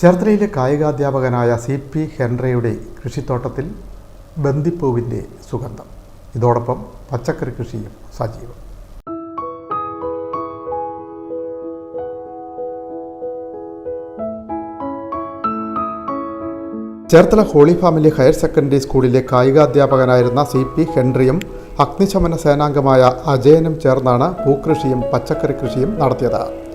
ചേർത്തലയിലെ കായികാധ്യാപകനായ C P ഹെൻറിയുടെ കൃഷിത്തോട്ടത്തിൽ ബന്ദിപ്പൂവിന്റെ സുഗന്ധം. ഇതോടൊപ്പം പച്ചക്കറി കൃഷിയും സജീവം. Cherthala holy family higher secondary സ്കൂളിലെ കായികാധ്യാപകനായിരുന്ന സി പി ഹെൻറിയും അഗ്നിശമന സേനാംഗമായ അജയനും ചേർന്നാണ് പൂക്കൃഷിയും പച്ചക്കറി കൃഷിയും നടത്തിയത്.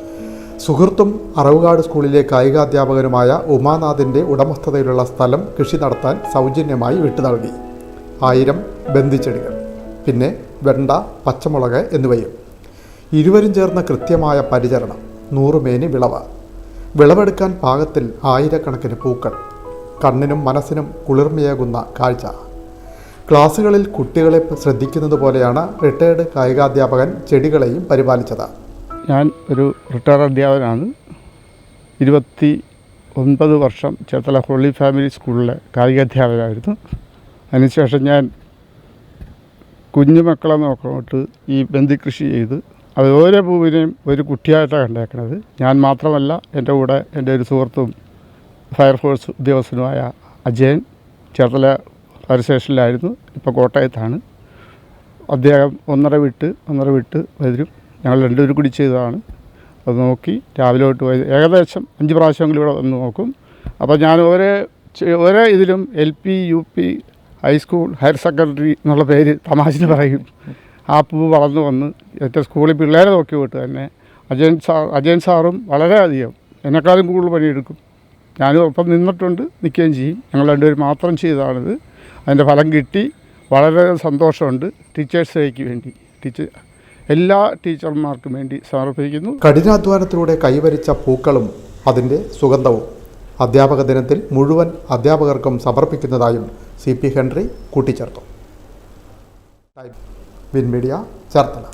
സുഹൃത്തും അറവുകാട് സ്കൂളിലെ കായികാധ്യാപകനുമായ ഉമാനാഥിന്റെ ഉടമസ്ഥതയിലുള്ള സ്ഥലം കൃഷി നടത്താൻ സൗജന്യമായി വിട്ടു നൽകി. ആയിരം ബന്ധിച്ചെടികൾ പിന്നെ വെണ്ട പച്ചമുളക് എന്നിവയും. ഇരുവരും ചേർന്ന കൃത്യമായ പരിചരണം നൂറുമേനി വിളവ്. വിളവെടുക്കാൻ പാകത്തിൽ ആയിരക്കണക്കിന് പൂക്കൾ. കണ്ണിനും മനസ്സിനും കുളിർമയേകുന്ന കാഴ്ച. ക്ലാസ്സുകളിൽ കുട്ടികളെ ശ്രദ്ധിക്കുന്നത് പോലെയാണ് റിട്ടയർഡ് കായികാധ്യാപകൻ ചെടികളെയും പരിപാലിച്ചത്. ഞാൻ ഒരു റിട്ടയർഡ് അധ്യാപകനാണ്. ഇരുപത്തി ഒൻപത് വർഷം ചേർത്തല ഹോളി ഫാമിലി സ്കൂളിലെ കായികാധ്യാപകനായിരുന്നു അതിനുശേഷം ഞാൻ കുഞ്ഞുമക്കളെ നോക്കിയിട്ട് ഈ ബന്ദി കൃഷി ചെയ്ത് അത് ഓരോ പൂവിനെയും ഒരു കുട്ടിയായിട്ടാണ് കണ്ടേക്കണത്. ഞാൻ മാത്രമല്ല എന്റെ കൂടെ എന്റെ ഒരു സുഹൃത്തും ഫയർഫോഴ്സ് ഉദ്യോഗസ്ഥനുമായ അജയൻ ചേർത്തല ഫയർ സ്റ്റേഷനിലായിരുന്നു ഇപ്പോൾ കോട്ടയത്താണ്. അദ്ദേഹം ഒന്നര വിട്ട് ഒന്നര വിട്ട് വരും. ഞങ്ങൾ രണ്ടുപേരും കൂടി ചെയ്തതാണ്. അത് നോക്കി രാവിലെ തൊട്ട് പോയത് ഏകദേശം അഞ്ച് പ്രാവശ്യമെങ്കിലും ഇവിടെ വന്ന് നോക്കും. അപ്പോൾ ഞാൻ ഓരോ ഓരോ ഇതിലും L P U P high school higher secondary എന്നുള്ള പേര് തമാശന് പറയും. ആ പൂ വളർന്നു വന്ന് ഏറ്റവും സ്കൂളിൽ പിള്ളേരെ നോക്കി വിട്ട് തന്നെ അജയൻ സാർ അജയൻ സാറും വളരെയധികം എന്നെക്കാളും കൂടുതൽ പണിയെടുക്കും. ഞാനും ഒപ്പം നിന്നിട്ടുണ്ട് നിൽക്കുകയും ചെയ്യും. ഞങ്ങൾ രണ്ടുപേരും മാത്രം ചെയ്തതാണിത്. അതിന്റെ ഫലം കിട്ടി. വളരെ സന്തോഷമുണ്ട്. ടീച്ചേഴ്സ് ഡേക്ക് വേണ്ടി. ടീച്ചർ എല്ലാ ടീച്ചർമാർക്കും വേണ്ടി സമർപ്പിക്കുന്നു. കഠിനാധ്വാനത്തിലൂടെ കൈവരിച്ച പൂക്കളും അതിന്റെ സുഗന്ധവും അധ്യാപക ദിനത്തിൽ മുഴുവൻ അധ്യാപകർക്കും സമർപ്പിക്കുന്നതായും സി പി ഹെൻറി കൂട്ടിച്ചേർത്തു. Win media Cherthala.